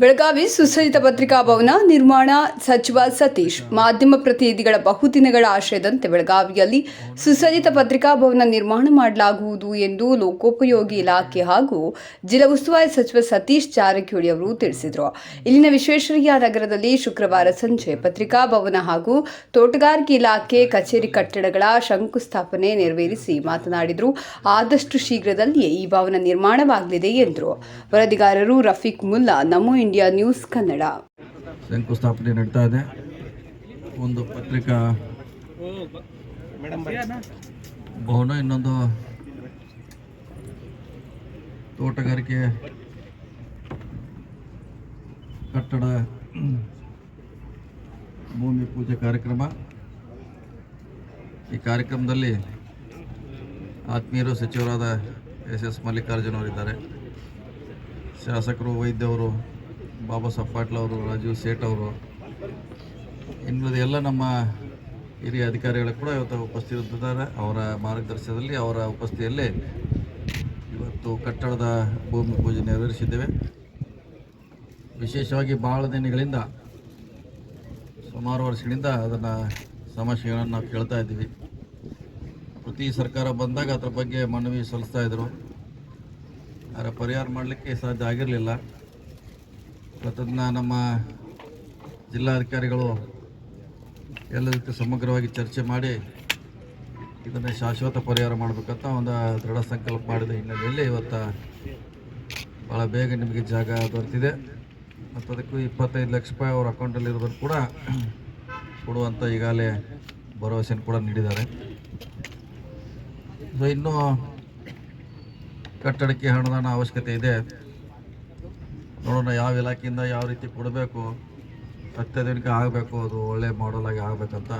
ಬೆಳಗಾವಿ ಸುಸಜ್ಜಿತ ಪತ್ರಿಕಾ ಭವನ ನಿರ್ಮಾಣ ಸಚಿವ ಸತೀಶ್ ಮಾಧ್ಯಮ ಪ್ರತಿನಿಧಿಗಳ ಬಹುದಿನಗಳ ಆಶಯದಂತೆ ಬೆಳಗಾವಿಯಲ್ಲಿ ಸುಸಜ್ಜಿತ ಪತ್ರಿಕಾ ಭವನ ನಿರ್ಮಾಣ ಮಾಡಲಾಗುವುದು ಎಂದು ಲೋಕೋಪಯೋಗಿ ಇಲಾಖೆ ಹಾಗೂ ಜಿಲ್ಲಾ ಉಸ್ತುವಾರಿ ಸಚಿವ ಸತೀಶ್ ಜಾರಕಿಹೊಳಿ ಅವರು ತಿಳಿಸಿದರು. ಇಲ್ಲಿನ ವಿಶ್ವೇಶ್ವರಯ್ಯ ನಗರದಲ್ಲಿ ಶುಕ್ರವಾರ ಸಂಜೆ ಪತ್ರಿಕಾ ಭವನ ಹಾಗೂ ತೋಟಗಾರಿಕೆ ಇಲಾಖೆ ಕಚೇರಿ ಕಟ್ಟಡಗಳ ಶಂಕುಸ್ಥಾಪನೆ ನೆರವೇರಿಸಿ ಮಾತನಾಡಿದರು. ಆದಷ್ಟು ಶೀಘ್ರದಲ್ಲಿಯೇ ಈ ಭವನ ನಿರ್ಮಾಣವಾಗಲಿದೆ ಎಂದರು. ವರದಿಗಾರರು ರಫೀಕ್ ಮುಲ್ಲಾ, ನಮೋ ಇಂಡಿಯಾ ನ್ಯೂಸ್ ಕನ್ನಡ. ಶಂಕುಸ್ಥಾಪನೆ ನಡೀತಾ ಇದೆ. ಒಂದು ಪತ್ರಿಕಾ ಭವನ ಇನ್ನೊಂದು ತೋಟಗಾರಿಕೆ ಕಟ್ಟಡ ಭೂಮಿ ಪೂಜೆ ಕಾರ್ಯಕ್ರಮ. ಈ ಕಾರ್ಯಕ್ರಮದಲ್ಲಿ ಆತ್ಮೀಯರು ಸಚಿವರಾದ ಎಸ್ ಎಸ್ ಮಲ್ಲಿಕಾರ್ಜುನ್ ಅವರಿದ್ದಾರೆ. ಶಾಸಕರು, ವೈದ್ಯವರು ಬಾಬಾ ಸಾಹೇಬ್ ಪಾಟೀಲ್ ಅವರು, ರಾಜೀವ್ ಸೇಠ್ ಅವರು ಇನ್ನು ಎಲ್ಲ ನಮ್ಮ ಹಿರಿಯ ಅಧಿಕಾರಿಗಳು ಕೂಡ ಇವತ್ತು ಉಪಸ್ಥಿತರಿದ್ದಾರೆ ಅವರ ಮಾರ್ಗದರ್ಶನದಲ್ಲಿ ಅವರ ಉಪಸ್ಥಿತಿಯಲ್ಲಿ ಇವತ್ತು ಕಟ್ಟಡದ ಭೂಮಿ ಪೂಜೆ ನೆರವೇರಿಸಿದ್ದೇವೆ. ವಿಶೇಷವಾಗಿ ಭಾಳ ದಿನಗಳಿಂದ, ಸುಮಾರು ವರ್ಷಗಳಿಂದ ಅದನ್ನು ಸಮಸ್ಯೆಗಳನ್ನು ನಾವು ಕೇಳ್ತಾ ಇದ್ದೀವಿ. ಪ್ರತಿ ಸರ್ಕಾರ ಬಂದಾಗ ಅದರ ಬಗ್ಗೆ ಮನವಿ ಸಲ್ಲಿಸ್ತಾ ಇದ್ರು. ಅದರ ಪರಿಹಾರ ಮಾಡಲಿಕ್ಕೆ ಸಾಧ್ಯ ಆಗಿರಲಿಲ್ಲ. ಅದನ್ನು ನಮ್ಮ ಜಿಲ್ಲಾಧಿಕಾರಿಗಳು ಎಲ್ಲದಕ್ಕೂ ಸಮಗ್ರವಾಗಿ ಚರ್ಚೆ ಮಾಡಿ ಇದನ್ನು ಶಾಶ್ವತ ಪರಿಹಾರ ಮಾಡಬೇಕಂತ ಒಂದು ದೃಢ ಸಂಕಲ್ಪ ಮಾಡಿದ ಹಿನ್ನೆಲೆಯಲ್ಲಿ ಇವತ್ತು ಭಾಳ ಬೇಗ ನಿಮಗೆ ಜಾಗ ದೊರೆತಿದೆ. ಮತ್ತು ಅದಕ್ಕೂ ಇಪ್ಪತ್ತೈದು ಲಕ್ಷ ರೂಪಾಯಿ ಅವ್ರ ಅಕೌಂಟಲ್ಲಿ ಇರೋದನ್ನು ಕೂಡ ಕೊಡುವಂಥ ಈಗಾಗಲೇ ಭರವಸೆಯನ್ನು ಕೂಡ ನೀಡಿದ್ದಾರೆ. ಸೊ ಇನ್ನೂ ಕಟ್ಟಡಕ್ಕೆ ಹಣದ ಅವಶ್ಯಕತೆ ಇದೆ. ನೋಡೋಣ ಯಾವ ಇಲಾಖೆಯಿಂದ ಯಾವ ರೀತಿ ಕೊಡಬೇಕು ಅತ್ಯಾಧುನಿಕ ಆಗಬೇಕು ಅದು ಒಳ್ಳೆ ಮಾಡೆಲ್ ಆಗಿ ಆಗಬೇಕಂತ